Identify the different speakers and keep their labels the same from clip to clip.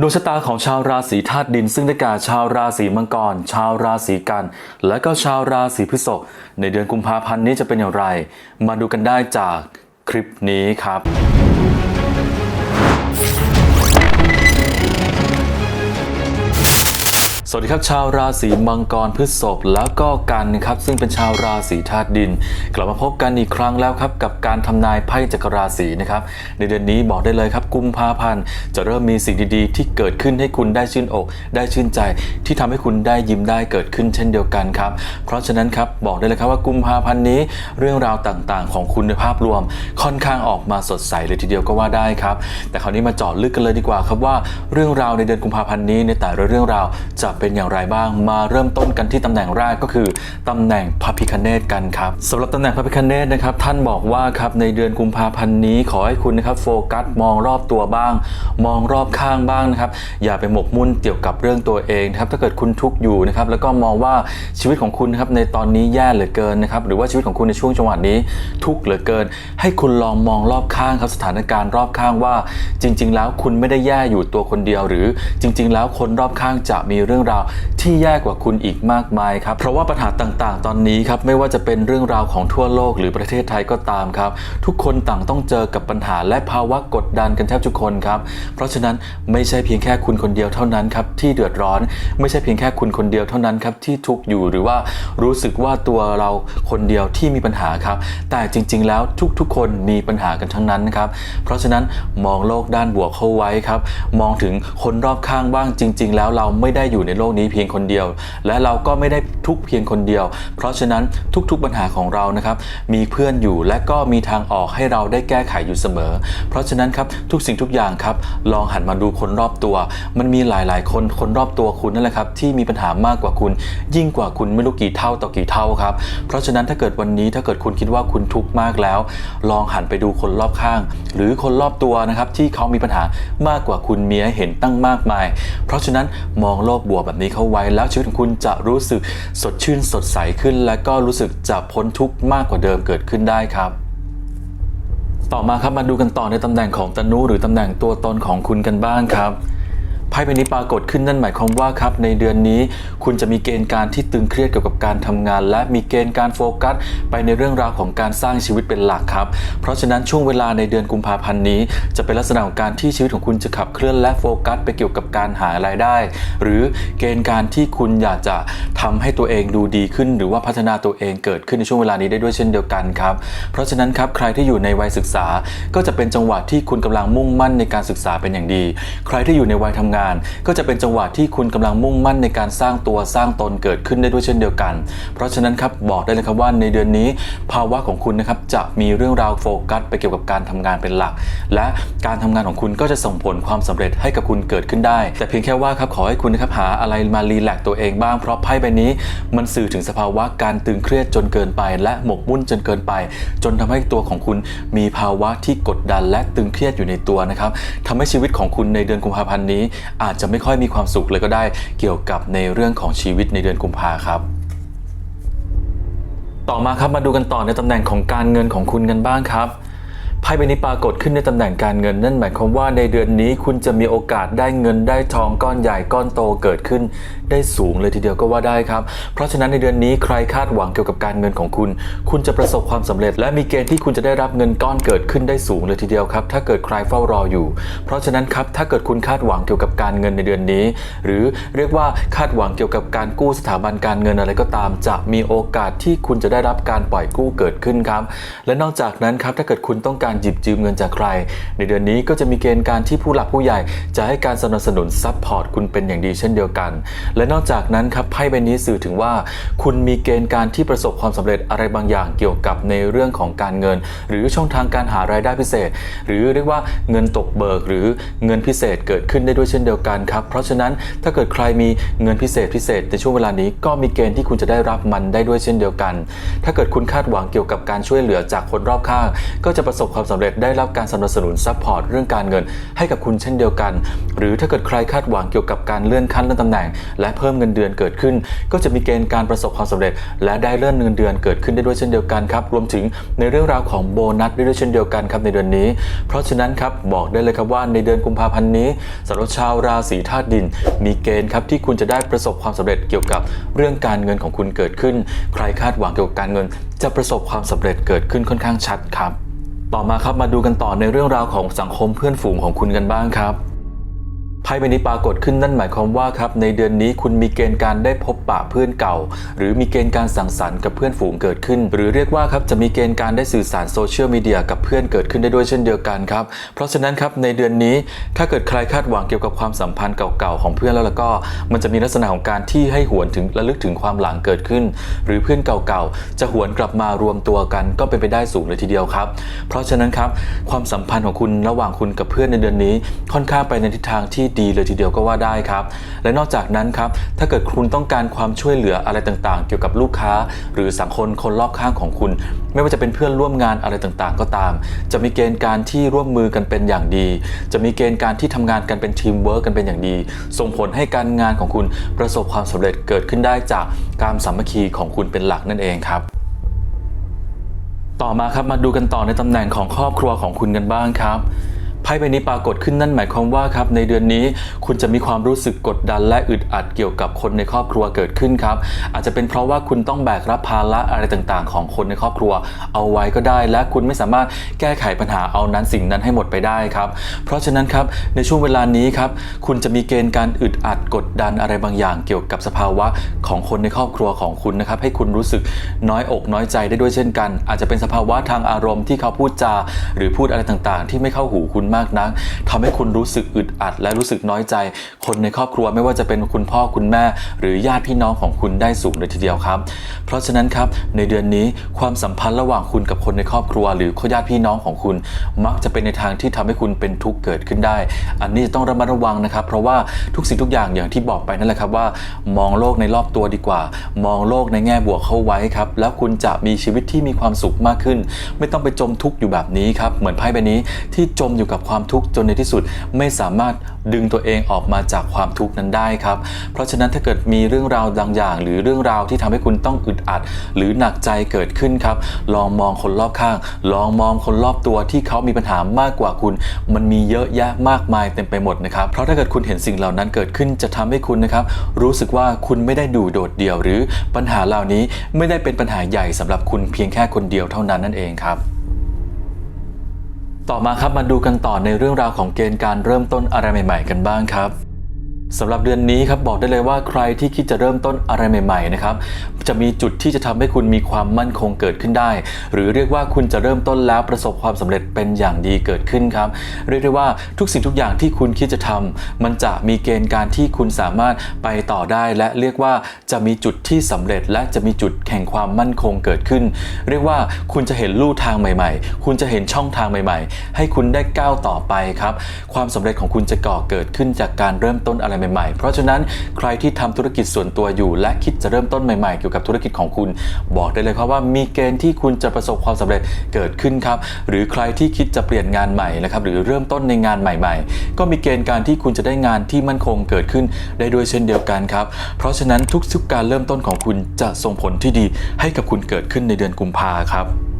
Speaker 1: ดวงชะตาของชาวราศีธาตุดินซึ่งได้แก่ชาวราศีมังกร ชาวราศีกัน และก็ชาวราศีพฤษภในเดือนกุมภาพันธ์นี้จะเป็นอย่างไร มาดูกันได้จากคลิปนี้ครับ สวัสดีครับชาวราศีมังกรพฤษภแล้วก็กันครับซึ่งเป็นชาวราศีธาตุดิน กลับมาพบกันอีกครั้งแล้วครับกับการทำนายไพ่จักรราศีนะครับในเดือนนี้บอกได้เลยครับกุมภาพันธ์จะเริ่มมีสิ่งดีๆ ที่เกิดขึ้นให้คุณได้ชื่นอก ได้ชื่นใจ ที่ทำให้คุณได้ยิ้มได้เกิดขึ้นเช่นเดียวกันครับเพราะฉะนั้นครับบอกได้เลยครับว่ากุมภาพันธ์นี้เรื่องราวต่างๆ ของคุณในภาพรวม ค่อนข้างออกมาสดใสเลยทีเดียวก็ว่าได้ครับแต่คราวนี้มาเจาะลึกกันเลยดีกว่าครับว่าเรื่องราวในเดือนกุมภาพันธ์นี้ในแต่ละเรื่องราวจะเป็นอย่างไรบ้าง มาเริ่มต้นกันที่ตำแหน่งแรกก็คือตำแหน่งพระพิคเนตกันครับสำหรับตำแหน่งพระพิคเนตนะครับท่านบอกว่าครับในเดือนกุมภาพันธ์นี้ขอให้คุณนะครับโฟกัสมองรอบตัวบ้าง มองรอบข้างบ้างนะครับอย่าไปหมกมุ่นเกี่ยวกับเรื่องตัวเองนะครับถ้าเกิดคุณทุกข์อยู่นะครับแล้วก็มองว่าชีวิตของคุณนะครับในตอนนี้แย่เหลือเกินนะครับหรือว่าชีวิตของคุณในช่วงจังหวะนี้ทุกข์เหลือเกิน ให้คุณลองมองรอบข้างครับสถานการณ์รอบข้างว่า จริง ๆ แล้วคุณไม่ได้แย่อยู่ตัวคนเดียว หรือจริง ๆ แล้วคนรอบข้างจะมีเรื่องราวที่แย่กว่าคุณอีกมากมายครับ เพราะว่าปัญหาต่างๆ ตอนนี้ครับไม่ว่าจะเป็นเรื่องราวของทั่วโลกหรือประเทศไทยก็ตามครับ ทุกคนต่างต้องเจอกับปัญหาและภาวะกดดันกันแทบทุกคนครับ เพราะฉะนั้นไม่ใช่เพียงแค่คุณคนเดียวเท่านั้นครับที่เดือดร้อน ไม่ใช่เพียงแค่คุณคนเดียวเท่านั้นครับที่ทุกข์อยู่หรือว่ารู้สึกว่าตัวเราคนเดียวที่มีปัญหาครับ แต่จริง ๆ แล้วทุกๆ คนมีปัญหากันทั้งนั้นนะครับ เพราะฉะนั้นมองโลกด้านบวกเข้าไว้ครับ มองถึงคนรอบข้างบ้างจริง ๆ แล้วเราไม่ได้อยู่ในโลกนี้เพียงคนเดียว และเราก็ไม่ได้ทุกเพียงคนเดียว เพราะฉะนั้นทุกๆปัญหาของเรานะครับมีเพื่อนอยู่และก็มีทางออกให้เราได้แก้ไขอยู่เสมอ เพราะฉะนั้นครับทุกสิ่งทุกอย่างครับลองหันมาดูคนรอบตัว มันมีหลายๆ คนคนรอบตัวคุณนั่นแหละครับที่มีปัญหามากกว่าคุณ ยิ่งกว่าคุณไม่รู้กี่เท่าต่อกี่เท่าครับเพราะฉะนั้นถ้าเกิดวันนี้ถ้าเกิดคุณคิดว่าคุณทุกข์มากแล้ว ลองหันไปดูคนรอบข้าง หรือคนรอบตัวนะครับที่เขามีปัญหามากกว่าคุณมีให้เห็นตั้งมากมาย เพราะฉะนั้นมองโลกบวกแบบนี้เข้าไว้แล้วชีวิตของคุณจะรู้สึกสดชื่นสดใสขึ้น และก็รู้สึกจะพ้นทุกข์มากกว่าเดิมเกิดขึ้นได้ครับต่อมาครับมาดูกันต่อในตำแหน่งของตนุหรือตำแหน่งตัวตนของคุณกันบ้างครับ ไพ่ใบนี้ปรากฏขึ้นนั่นหมายความว่าครับในเดือนนี้ คุณจะมีเกณฑ์การที่ตึงเครียดเกี่ยวกับการทำงาน และมีเกณฑ์การโฟกัส ไปในเรื่องราวของการสร้างชีวิตเป็นหลักครับ เพราะฉะนั้นช่วงเวลาในเดือนกุมภาพันธ์นี้ จะเป็นลักษณะของการที่ชีวิตของคุณจะขับเคลื่อนและโฟกัส ไปเกี่ยวกับการหารายได้ หรือเกณฑ์การที่คุณอยากจะทำให้ตัวเองดูดีขึ้น หรือว่าพัฒนาตัวเองเกิดขึ้นในช่วงเวลานี้ได้ด้วยเช่นเดียวกันครับเพราะฉะนั้นครับใครที่อยู่ในวัยศึกษาก็จะเป็นจังหวะที่คุณกำลังมุ่งมั่นในการศึกษาเป็นอย่างดี ใครที่อยู่ในวัยทำงานก็จะเป็นจังหวะที่คุณกำลังมุ่งมั่นในการสร้างตัวสร้างตนเกิดขึ้นได้ด้วยเช่นเดียวกัน เพราะฉะนั้นครับบอกได้เลยครับว่าในเดือนนี้ ภาวะของคุณนะครับจะมีเรื่องราวโฟกัสไปเกี่ยวกับการทำงานเป็นหลัก และการทำงานของคุณก็จะส่งผลความสำเร็จให้กับคุณเกิดขึ้นได้ แต่เพียงแค่ว่าครับขอให้คุณนะครับหาอะไรมารีแลกตัวเองบ้างเพราะไพ่ใบนี้ มันสื่อถึงสภาวะการตึงเครียดจนเกินไป และหมกมุ่นจนเกินไป จนทำให้ตัวของคุณมีภาวะที่กดดันและตึงเครียดอยู่ในตัวนะครับทำให้ชีวิตของคุณในเดือนกุมภาพันธ์นี้อาจจะไม่ค่อยมีความสุขเลยก็ได้เกี่ยวกับในเรื่องของชีวิตในเดือนกุมภาครับ ต่อมาครับมาดูกันต่อในตำแหน่งของการเงินของคุณกันบ้างครับ ไพ่ใบนี้ปรากฏขึ้นในตำแหน่งการเงิน นั่นหมายความว่าในเดือนนี้คุณจะมีโอกาสได้เงินได้ทองก้อนใหญ่ก้อนโตเกิดขึ้น ได้สูงเลยทีเดียวก็ว่าได้ครับ เพราะฉะนั้นในเดือนนี้ใครคาดหวังเกี่ยวกับการเงินของคุณ คุณจะประสบความสำเร็จ และมีเกณฑ์ที่คุณจะได้รับเงินก้อนเกิดขึ้นได้สูงเลยทีเดียวครับถ้าเกิดใครเฝ้ารออยู่ เพราะฉะนั้นครับถ้าเกิดคุณคาดหวังเกี่ยวกับการเงินในเดือนนี้ หรือเรียกว่าคาดหวังเกี่ยวกับการกู้สถาบันการเงินอะไรก็ตาม จะมีโอกาสที่คุณจะได้รับการปล่อยกู้เกิดขึ้นครับ และนอกจากนั้นครับถ้าเกิดคุณต้องการหยิบยืมเงินจากใคร ในเดือนนี้ก็จะมีเกณฑ์การที่ผู้หลักผู้ใหญ่ จะให้การสนับสนุนซัพพอร์ตคุณเป็นอย่างดีเช่นเดียวกัน และนอกจากนั้นครับไพ่ใบนี้สื่อถึงว่า คุณมีเกณฑ์การที่ประสบความสำเร็จอะไรบางอย่างเกี่ยวกับในเรื่องของการเงิน หรือช่องทางการหารายได้พิเศษ หรือเรียกว่าเงินตกเบิกหรือเงินพิเศษเกิดขึ้นได้ด้วยเช่นเดียวกันครับเพราะฉะนั้นถ้าเกิดใครมีเงินพิเศษพิเศษในช่วงเวลานี้ก็มีเกณฑ์ที่คุณจะได้รับมันได้ด้วยเช่นเดียวกัน ถ้าเกิดคุณคาดหวังเกี่ยวกับการช่วยเหลือจากคนรอบข้าง ก็จะประสบความความสำเร็จได้รับการสนับสนุนซัพพอร์ตเรื่องการเงินให้กับคุณเช่นเดียวกัน หรือถ้าเกิดใครคาดหวังเกี่ยวกับการเลื่อนขั้นเลื่อนตำแหน่ง และเพิ่มเงินเดือนเกิดขึ้น ก็จะมีเกณฑ์การประสบความสำเร็จ และได้เลื่อนเงินเดือนเกิดขึ้นได้ด้วยเช่นเดียวกันครับรวมถึงในเรื่องราวของโบนัสได้ด้วยเช่นเดียวกันครับในเดือนนี้ เพราะฉะนั้นครับบอกได้เลยครับว่าในเดือนกุมภาพันธ์นี้สำหรับชาวราศีธาตุดิน มีเกณฑ์ครับที่คุณจะได้ประสบความสำเร็จเกี่ยวกับเรื่องการเงินของคุณเกิดขึ้น ใครคาดหวังเกี่ยวกับการเงิน จะประสบความสำเร็จเกิดขึ้นค่อนข้างชัดครับ ต่อมาครับมาดูกันต่อในเรื่องราวของสังคมเพื่อนฝูงของคุณกันบ้างครับ ไพ่ใบนี้ปรากฏขึ้นนั่นหมายความว่าครับในเดือนนี้คุณมีเกณฑ์การได้พบปะเพื่อนเก่า หรือมีเกณฑ์การสั่งสรรค์กับเพื่อนฝูงเกิดขึ้น หรือเรียกว่าครับจะมีเกณฑ์การได้สื่อสารโซเชียลมีเดียกับเพื่อนเกิดขึ้นได้ด้วยเช่นเดียวกันครับเพราะฉะนั้นครับในเดือนนี้ถ้าเกิดใครคาดหวังเกี่ยวกับความสัมพันธ์เก่าๆของเพื่อนแล้วแล้วก็ มันจะมีลักษณะของการที่ให้หวนถึงระลึกถึงความหลังเกิดขึ้น หรือเพื่อนเก่าๆจะหวนกลับมารวมตัวกัน ก็เป็นไปได้สูงเลยทีเดียวครับ เพราะฉะนั้นครับความสัมพันธ์ของคุณระหว่างคุณกับเพื่อนในเดือนนี้ค่อนข้างไปในทิศทางที่ดีเลยทีเดียวก็ว่าได้ครับ และนอกจากนั้นครับ ถ้าเกิดคุณต้องการความช่วยเหลืออะไรต่างๆ เกี่ยวกับลูกค้า หรือสังคมคนรอบข้างของคุณ ไม่ว่าจะเป็นเพื่อนร่วมงานอะไรต่างๆ ก็ตาม จะมีเกณฑ์การที่ร่วมมือกันเป็นอย่างดี จะมีเกณฑ์การที่ทำงานกันเป็นทีมเวิร์กกันเป็นอย่างดี ส่งผลให้การงานของคุณประสบความสำเร็จเกิดขึ้นได้จากการสามัคคีของคุณเป็นหลักนั่นเองครับต่อมาครับมาดูกันต่อในตำแหน่งของครอบครัวของคุณกันบ้างครับ ไพ่ใบนี้ปรากฏขึ้นนั่นหมายความว่าครับในเดือนนี้คุณจะมีความรู้สึกกดดันและอึดอัดเกี่ยวกับคนในครอบครัวเกิดขึ้นครับ อาจจะเป็นเพราะว่าคุณต้องแบกรับภาระอะไรต่างๆ ของคนในครอบครัว เอาไว้ก็ได้ และคุณไม่สามารถแก้ไขปัญหาเอานั้นสิ่งนั้นให้หมดไปได้ครับ เพราะฉะนั้นครับในช่วงเวลานี้ครับคุณจะมีเกณฑ์การอึดอัดกดดันอะไรบางอย่างเกี่ยวกับสภาวะของคนในครอบครัวของคุณนะครับให้คุณรู้สึกน้อยอกน้อยใจได้ด้วยเช่นกัน อาจจะเป็นสภาวะทางอารมณ์ที่เขาพูดจา หรือพูดอะไรต่างๆ ที่ไม่เข้าหูคุณมากนักทำให้คุณรู้สึกอึดอัด และรู้สึกน้อยใจ คนในครอบครัวไม่ว่าจะเป็นคุณพ่อคุณแม่ หรือญาติพี่น้องของคุณได้สูงเลยทีเดียวครับ เพราะฉะนั้นครับในเดือนนี้ความสัมพันธ์ระหว่างคุณกับคนในครอบครัว หรือญาติพี่น้องของคุณ มักจะเป็นในทางที่ทำให้คุณเป็นทุกข์เกิดขึ้นได้ อันนี้จะต้องระมัดระวังนะครับ เพราะว่าทุกสิ่งทุกอย่างอย่างที่บอกไปนั่นแหละครับว่า มองโลกในรอบตัวดีกว่า มองโลกในแง่บวกเข้าไว้ครับ แล้วคุณจะมีชีวิตที่มีความสุขมากขึ้น ไม่ต้องไปจมทุกข์อยู่แบบนี้ครับ เหมือนไพ่ใบนี้ที่จมอยู่กับความทุกข์จนในที่สุดไม่สามารถดึงตัวเองออกมาจากความทุกข์นั้นได้ครับ เพราะฉะนั้นถ้าเกิดมีเรื่องราวบางอย่าง หรือเรื่องราวที่ทำให้คุณต้องอึดอัด หรือหนักใจเกิดขึ้นครับ ลองมองคนรอบข้าง ลองมองคนรอบตัวที่เขามีปัญหามากกว่าคุณ มันมีเยอะแยะมากมายเต็มไปหมดนะครับ เพราะถ้าเกิดคุณเห็นสิ่งเหล่านั้นเกิดขึ้นจะทำให้คุณนะครับ รู้สึกว่าคุณไม่ได้ดูโดดเดี่ยว หรือปัญหาเหล่านี้ไม่ได้เป็นปัญหาใหญ่สำหรับคุณเพียงแค่คนเดียวเท่านั้นนั่นเองครับ ต่อมาครับมาดูกันต่อในเรื่องราวของเกณฑ์การเริ่มต้นอะไรใหม่ ๆ กันบ้างครับ สำหรับเดือนนี้ครับบอกได้เลยว่าใครที่คิดจะเริ่มต้นอะไรใหม่ๆนะครับจะมีจุดที่จะทำให้คุณมีความมั่นคงเกิดขึ้นได้ หรือเรียกว่าคุณจะเริ่มต้นแล้วประสบความสำเร็จเป็นอย่างดีเกิดขึ้นครับ เรียกได้ว่าทุกสิ่งทุกอย่างที่คุณคิดจะทำมันจะมีเกณฑ์การที่คุณสามารถไปต่อได้ และเรียกว่าจะมีจุดที่สำเร็จ และจะมีจุดแห่งความมั่นคงเกิดขึ้น เรียกว่าคุณจะเห็นลู่ทางใหม่ ๆ คุณจะเห็นช่องทางใหม่ ๆ ให้คุณได้ก้าวต่อไปครับความสำเร็จของคุณจะก่อเกิดขึ้นจากการเริ่มต้นอะไรใหม่ๆ เพราะฉะนั้นใครที่ทำธุรกิจส่วนตัวอยู่ และคิดจะเริ่มต้นใหม่ๆ เกี่ยวกับธุรกิจของคุณ บอกได้เลยครับว่ามีเกณฑ์ที่คุณจะประสบความสำเร็จเกิดขึ้นครับ หรือใครที่คิดจะเปลี่ยนงานใหม่นะครับหรือเริ่มต้นในงานใหม่ ๆ ก็มีเกณฑ์การที่คุณจะได้งานที่มั่นคงเกิดขึ้นได้ด้วยเช่นเดียวกันครับ เพราะฉะนั้นทุกๆการเริ่มต้นของคุณจะส่งผลที่ดีให้กับคุณเกิดขึ้นในเดือนกุมภาครับ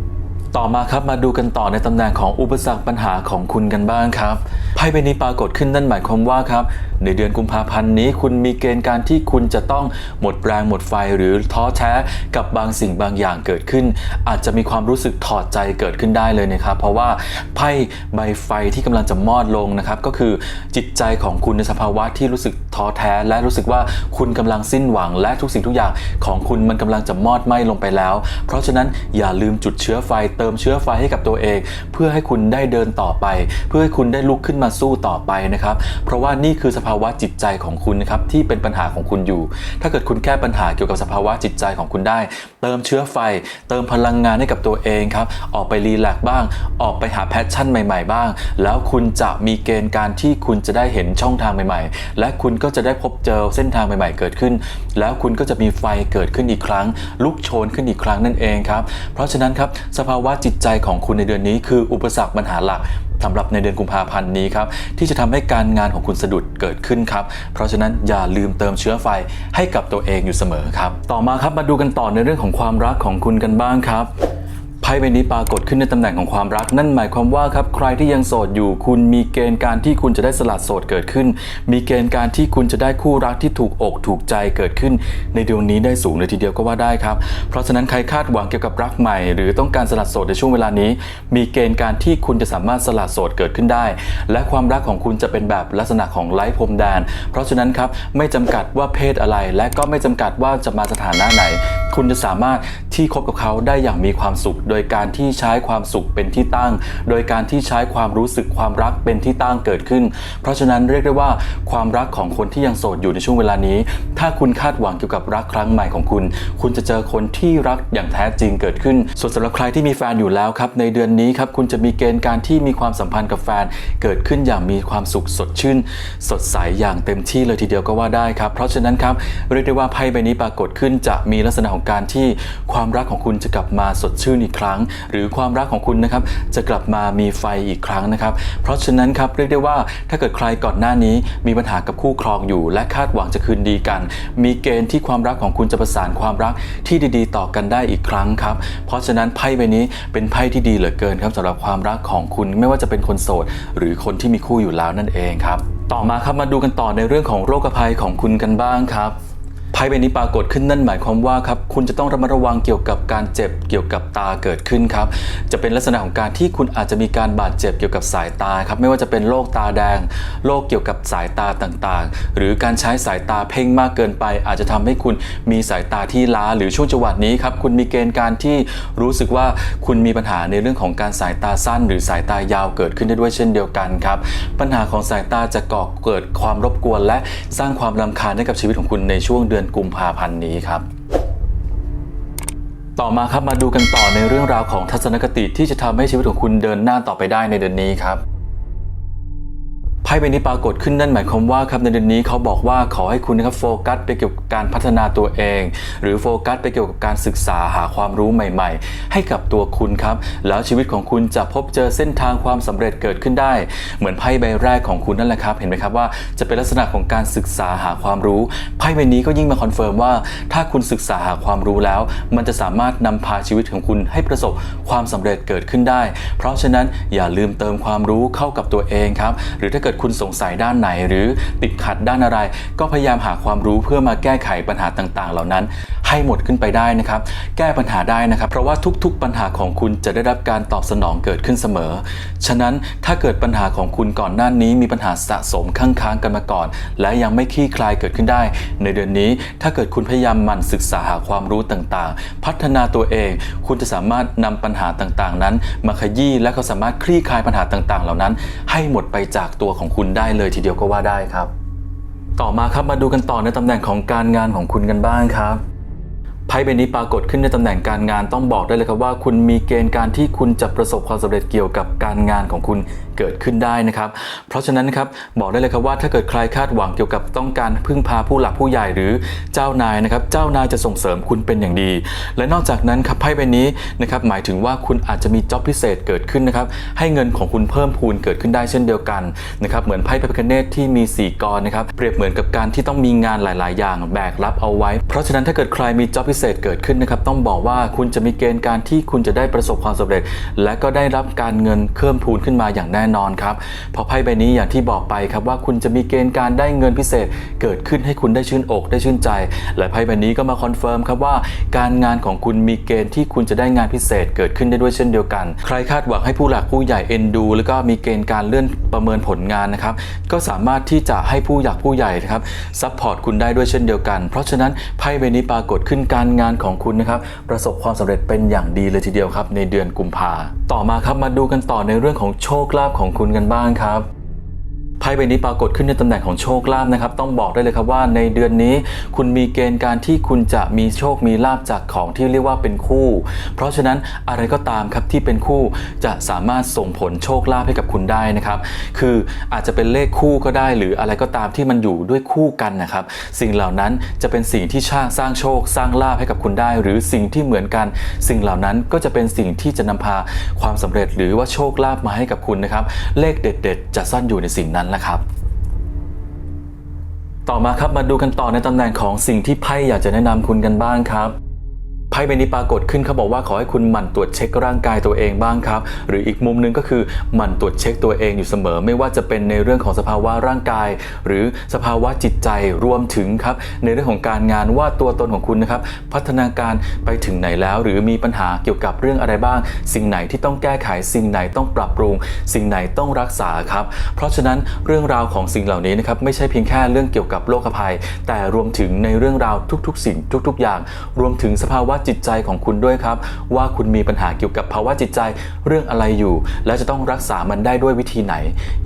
Speaker 1: ต่อมาครับมาดูกันต่อในตำแหน่งของอุปสรรคปัญหาของคุณกันบ้างครับไพ่ใบนี้ปรากฏขึ้นนั่นหมายความว่าครับในเดือนกุมภาพันธ์นี้คุณมีเกณฑ์การที่คุณจะต้องหมดแรงหมดไฟหรือท้อแท้กับบางสิ่งบางอย่างเกิดขึ้น อาจจะมีความรู้สึกถอดใจเกิดขึ้นได้เลยนะครับ เพราะว่าไพ่ใบไฟที่กำลังจะมอดลงนะครับก็คือจิตใจของคุณในสภาวะที่รู้สึกท้อแท้ และรู้สึกว่าคุณกำลังสิ้นหวัง และทุกสิ่งทุกอย่างของคุณมันกำลังจะมอดไหม้ลงไปแล้ว เพราะฉะนั้นอย่าลืมจุดเชื้อไฟเติติมเชื้อไฟให้กับตัวเอง เพื่อให้คุณได้เดินต่อไป เพื่อให้คุณได้ลุกขึ้นมาสู้ต่อไปนะครับ เพราะว่านี่คือสภาวะจิตใจของคุณนะครับที่เป็นปัญหาของคุณอยู่ ถ้าเกิดคุณแก้ปัญหาเกี่ยวกับสภาวะจิตใจของคุณได้ เติมเชื้อไฟ เติมพลังงานให้กับตัวเองครับออกไปรีแลกซ์บ้าง ออกไปหาแพชชั่นใหม่ ๆ บ้าง แล้วคุณจะมีเกณฑ์การที่คุณจะได้เห็นช่องทางใหม่ ๆ และคุณก็จะได้พบเจอเส้นทางใหม่ ๆ เกิดขึ้น แล้วคุณก็จะมีไฟเกิดขึ้นอีกครั้ง ลุกโชนขึ้นอีกครั้งนั่นเองครับเพราะฉะนั้นครับสภาวะจิตใจของคุณในเดือนนี้คืออุปสรรคปัญหาหลักสำหรับในเดือนกุมภาพันธ์นี้ครับที่จะทำให้การงานของคุณสะดุดเกิดขึ้นครับ เพราะฉะนั้นอย่าลืมเติมเชื้อไฟให้กับตัวเองอยู่เสมอครับ ต่อมาครับมาดูกันต่อในเรื่องของความรักของคุณกันบ้างครับ ไพ่ใบนี้ปรากฏขึ้นในตำแหน่งของความรัก นั่นหมายความว่าครับใครที่ยังโสดอยู่ คุณมีเกณฑ์การที่คุณจะได้สลัดโสดเกิดขึ้น มีเกณฑ์การที่คุณจะได้คู่รักที่ถูกอกถูกใจเกิดขึ้น ในเดวงนี้ได้สูงเลยทีเดียวก็ว่าได้ครับ เพราะฉะนั้นใครคาดหวังเกี่ยวกับรักใหม่ หรือต้องการสลัดโสดในช่วงเวลานี้ มีเกณฑ์การที่คุณจะสามารถสลัดโสดเกิดขึ้นได้ และความรักของคุณจะเป็นแบบลักษณะของไร้พรมแดน เพราะฉะนั้นครับไม่จำกัดว่าเพศอะไร และก็ไม่จำกัดว่าจะมาสถานะไหน คุณจะสามารถที่คบกับเขาได้อย่างมีความสุขโดยการที่ใช้ความสุขเป็นที่ตั้ง โดยการที่ใช้ความรู้สึกความรักเป็นที่ตั้งเกิดขึ้น เพราะฉะนั้นเรียกได้ว่าความรักของคนที่ยังโสดอยู่ในช่วงเวลานี้ ถ้าคุณคาดหวังเกี่ยวกับรักครั้งใหม่ของคุณ คุณจะเจอคนที่รักอย่างแท้จริงเกิดขึ้น ส่วนสำหรับใครที่มีแฟนอยู่แล้วครับในเดือนนี้ครับคุณจะมีเกณฑ์การที่มีความสัมพันธ์กับแฟน เกิดขึ้นอย่างมีความสุขสดชื่น สดใสอย่างเต็มที่เลยทีเดียวก็ว่าได้ครับ เพราะฉะนั้นครับเรียกได้ว่าไพ่ใบนี้ปรากฏขึ้นจะมีลักษณะของการที่ความรักของคุณจะกลับมาสดชื่นอีกครั้งหรือความรักของคุณนะครับจะกลับมามีไฟอีกครั้งนะครับ เพราะฉะนั้นครับเรียกได้ว่าถ้าเกิดใครก่อนหน้านี้มีปัญหากับคู่ครองอยู่ และคาดหวังจะคืนดีกัน มีเกณฑ์ที่ความรักของคุณจะประสานความรักที่ดีๆ ต่อกันได้อีกครั้งครับ เพราะฉะนั้นไพ่ใบนี้เป็นไพ่ที่ดีเหลือเกินครับสำหรับความรักของคุณไม่ว่าจะเป็นคนโสด หรือคนที่มีคู่อยู่แล้วนั่นเองครับ ต่อมาครับมาดูกันต่อในเรื่องของโรคภัยของคุณกันบ้างครับ ไพ่ใบนี้ปรากฏขึ้นนั่นหมายความว่าครับคุณจะต้องระมัดระวังเกี่ยวกับการเจ็บเกี่ยวกับตาเกิดขึ้นครับจะเป็นลักษณะของการที่คุณอาจจะมีการบาดเจ็บเกี่ยวกับสายตาครับไม่ว่าจะเป็นโรคตาแดงโรคเกี่ยวกับสายตาต่างๆ หรือการใช้สายตาเพ่งมากเกินไป อาจจะทำให้คุณมีสายตาที่ล้าหรือช่วงจังหวะนี้ครับคุณมีเกณฑ์การที่รู้สึกว่าคุณมีปัญหาในเรื่องของการสายตาสั้น หรือสายตายาวเกิดขึ้นได้ด้วยเช่นเดียวกันครับปัญหาของสายตาจะก่อเกิดความรบกวน และสร้างความรำคาญให้กับชีวิตของคุณในช่วงเดือนกุมภาพันธ์นี้ครับ ต่อมาครับมาดูกันต่อในเรื่องราวของทัศนคติที่จะทำให้ชีวิตของคุณเดินหน้าต่อไปได้ในเดือนนี้ครับ ไพ่ใบนี้ปรากฏขึ้นนั่นหมายความว่าครับในเดือนนี้เขาบอกว่าขอให้คุณนะครับโฟกัสไปเกี่ยวกับการพัฒนาตัวเอง หรือโฟกัสไปเกี่ยวกับการศึกษาหาความรู้ใหม่ ๆ ให้กับตัวคุณครับแล้วชีวิตของคุณจะพบเจอเส้นทางความสำเร็จเกิดขึ้นได้ เหมือนไพ่ใบแรกของคุณนั่นแหละครับเห็นไหมครับว่าจะเป็นลักษณะของการศึกษาหาความรู้ไพ่ใบนี้ก็ยิ่งมาคอนเฟิร์มว่า ถ้าคุณศึกษาหาความรู้แล้ว มันจะสามารถนำพาชีวิตของคุณให้ประสบความสำเร็จเกิดขึ้นได้ เพราะฉะนั้นอย่าลืมเติมความรู้เข้ากับตัวเองครับหรือถ้าเกิดคุณสงสัยด้านไหน หรือติดขัดด้านอะไร ก็พยายามหาความรู้เพื่อมาแก้ไขปัญหาต่างๆ เหล่านั้น ให้หมดขึ้นไปได้นะครับ แก้ปัญหาได้นะครับ เพราะว่าทุกๆ ปัญหาของคุณจะได้รับการตอบสนองเกิดขึ้นเสมอ ฉะนั้นถ้าเกิดปัญหาของคุณก่อนหน้านี้มีปัญหาสะสมค้างๆกันมาก่อน และยังไม่คลี่คลายเกิดขึ้นได้ ในเดือนนี้ถ้าเกิดคุณพยายามหมั่นศึกษาหาความรู้ต่างๆ พัฒนาตัวเอง คุณจะสามารถนำปัญหาต่างๆ นั้น มาขยี้และก็สามารถคลี่คลายปัญหาต่างๆ เหล่านั้น ให้หมดไปจากตัวของคุณได้เลยทีเดียวก็ว่าได้ครับ ต่อมาครับมาดูกันต่อในตำแหน่งของการงานของคุณกันบ้างครับ ไพ่ใบนี้ปรากฏขึ้นในตำแหน่งการงานต้องบอกได้เลยครับว่า คุณมีเกณฑ์การที่คุณจะประสบความสำเร็จเกี่ยวกับการงานของคุณเกิดขึ้นได้นะครับ เพราะฉะนั้นครับบอกได้เลยครับว่าถ้าเกิดใครคาดหวังเกี่ยวกับต้องการพึ่งพาผู้หลักผู้ใหญ่หรือเจ้านายนะครับเจ้านายจะส่งเสริมคุณเป็นอย่างดี และนอกจากนั้นครับไพ่ใบนี้นะครับหมายถึงว่าคุณอาจจะมีจ็อบพิเศษเกิดขึ้นนะครับให้เงินของคุณเพิ่มพูนเกิดขึ้นได้เช่นเดียวกันนะครับเหมือนไพ่พระพิฆเนศที่มีสี่กรนะครับเปรียบเหมือนกับการที่ต้องมีงานหลาย ๆ อย่างแบกรับเอาไว้ เพราะฉะนั้นถ้าเกิดใครมีจ็อบพิเศษเกิดขึ้นนะครับต้องบอกว่าคุณจะมีเกณฑ์การที่คุณจะได้ประสบความสำเร็จ และก็ได้รับการเงินเพิ่มพูนขึ้นมาอย่างแน่นอนครับเพราะไพ่ใบนี้อย่างที่บอกไปครับว่าคุณจะมีเกณฑ์การได้เงินพิเศษ เกิดขึ้นให้คุณได้ชื่นอกได้ชื่นใจ และไพ่ใบนี้ก็มาคอนเฟิร์มครับว่าการงานของคุณมีเกณฑ์ที่คุณจะได้งานพิเศษเกิดขึ้นได้ด้วยเช่นเดียวกัน ใครคาดหวังให้ผู้หลักผู้ใหญ่เอ็นดู แล้วก็มีเกณฑ์การเลื่อนประเมินผลงานนะครับก็สามารถที่จะให้ผู้หลักผู้ใหญ่นะครับซัพพอร์ตคุณได้ด้วยเช่นเดียวกัน เพราะฉะนั้นไพ่ใบนี้ปรากฏขึ้นการงานของคุณนะครับประสบความสำเร็จเป็นอย่างดีเลยทีเดียวครับ ในเดือนกุมภาต่อมาครับมาดูกันต่อในเรื่องของโชคลาภของคุณกันบ้างครับ ไพ่ใบนี้ปรากฏขึ้นในตำแหน่งของโชคลาภนะครับ ต้องบอกได้เลยครับว่าในเดือนนี้คุณมีเกณฑ์การที่คุณจะมีโชคมีลาภจากของที่เรียกว่าเป็นคู่ เพราะฉะนั้นอะไรก็ตามครับที่เป็นคู่จะสามารถส่งผลโชคลาภให้กับคุณได้นะครับ คืออาจจะเป็นเลขคู่ก็ได้ หรืออะไรก็ตามที่มันอยู่ด้วยคู่กันนะครับ สิ่งเหล่านั้นจะเป็นสิ่งที่สร้างสร้างโชคสร้างลาภให้กับคุณได้ หรือสิ่งที่เหมือนกัน สิ่งเหล่านั้นก็จะเป็นสิ่งที่จะนำพาความสำเร็จหรือว่าโชคลาภมาให้กับคุณนะครับ เลขเด็ด ๆ จะซ่อนอยู่ในสิ่งนั้นะครับ ต่อมาครับมาดูกันต่อในตำแหน่งของสิ่งที่ไพ่อยากจะแนะนำคุณกันบ้างครับ ไพ่ใบนี้ปรากฏขึ้นเขาบอกว่าขอให้คุณหมั่นตรวจเช็คร่างกายตัวเองบ้างครับ หรืออีกมุมหนึงก็คือหมั่นตรวจเช็คตัวเองอยู่เสมอ ไม่ว่าจะเป็นในเรื่องของสภาวะร่างกาย หรือสภาวะจิตใจรวมถึงครับในเรื่องของการงานว่าตัวตนของคุณนะครับพัฒนาการไปถึงไหนแล้ว หรือมีปัญหาเกี่ยวกับเรื่องอะไรบ้าง สิ่งไหนที่ต้องแก้ไขสิ่งไหนต้องปรับปรุง สิ่งไหนต้องรักษาครับเพราะฉะนั้นเรื่องราวของสิ่งเหล่านี้นะครับไม่ใช่เพียงแค่เรื่องเกี่ยวกับโรคภัย แต่รวมถึงในเรื่องราวทุก ๆ สิ่งทุก ๆ อย่าง รวมถึงสภาวะจิตใจของคุณด้วยครับ ว่าคุณมีปัญหาเกี่ยวกับภาวะจิตใจเรื่องอะไรอยู่ และจะต้องรักษามันได้ด้วยวิธีไหน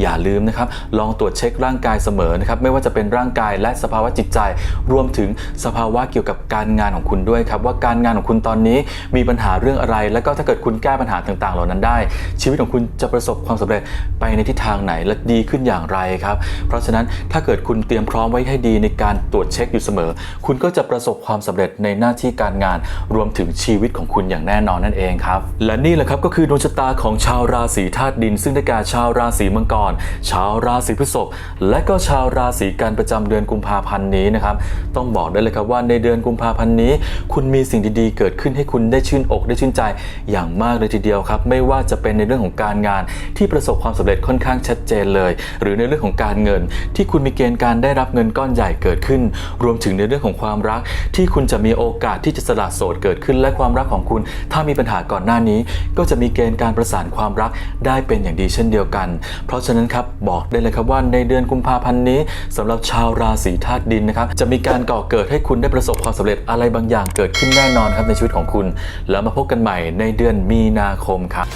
Speaker 1: อย่าลืมนะครับ ลองตรวจเช็คร่างกายเสมอนะครับไม่ว่าจะเป็นร่างกายและสภาวะจิตใจ รวมถึงสภาวะเกี่ยวกับการงานของคุณด้วยครับว่าการงานของคุณตอนนี้มีปัญหาเรื่องอะไร แล้วก็ถ้าเกิดคุณแก้ปัญหาต่างๆ เหล่านั้นได้ ชีวิตของคุณจะประสบความสำเร็จไปในทิศทางไหนและดีขึ้นอย่างไรครับ เพราะฉะนั้นถ้าเกิดคุณเตรียมพร้อมไว้ให้ดีในการตรวจเช็คอยู่เสมอ คุณก็จะประสบความสำเร็จในหน้าที่การงานรวมถึงชีวิตของคุณอย่างแน่นอนนั่นเองครับ และนี่แหละครับก็คือดวงชะตาของชาวราศีธาตุดิน ซึ่งได้แก่ชาวราศีมังกร ชาวราศีพฤษภและก็ชาวราศีกันประจำเดือนกุมภาพันธ์นี้นะครับต้องบอกได้เลยครับว่าในเดือนกุมภาพันธ์นี้ คุณมีสิ่งดีๆ เกิดขึ้นให้คุณได้ชื่นอกได้ชื่นใจอย่างมากเลยทีเดียวครับไม่ว่าจะเป็นในเรื่องของการงานที่ประสบความสำเร็จค่อนข้างชัดเจนเลย หรือในเรื่องของการเงิน ที่คุณมีเกณฑ์การได้รับเงินก้อนใหญ่เกิดขึ้น รวมถึงในเรื่องของความรัก ที่คุณจะมีโอกาสที่จะสละโสดเกิดขึ้นและความรักของคุณ ถ้ามีปัญหาก่อนหน้านี้ ก็จะมีเกณฑ์การประสานความรักได้เป็นอย่างดีเช่นเดียวกัน เพราะฉะนั้นครับบอกได้เลยครับว่าในเดือนกุมภาพันธ์นี้สำหรับชาวราศีธาตุดินนะครับจะมีการก่อเกิดให้คุณได้ประสบความสำเร็จอะไรบางอย่างเกิดขึ้นแน่นอนครับในชีวิตของคุณ แล้วมาพบกันใหม่ในเดือนมีนาคมครับ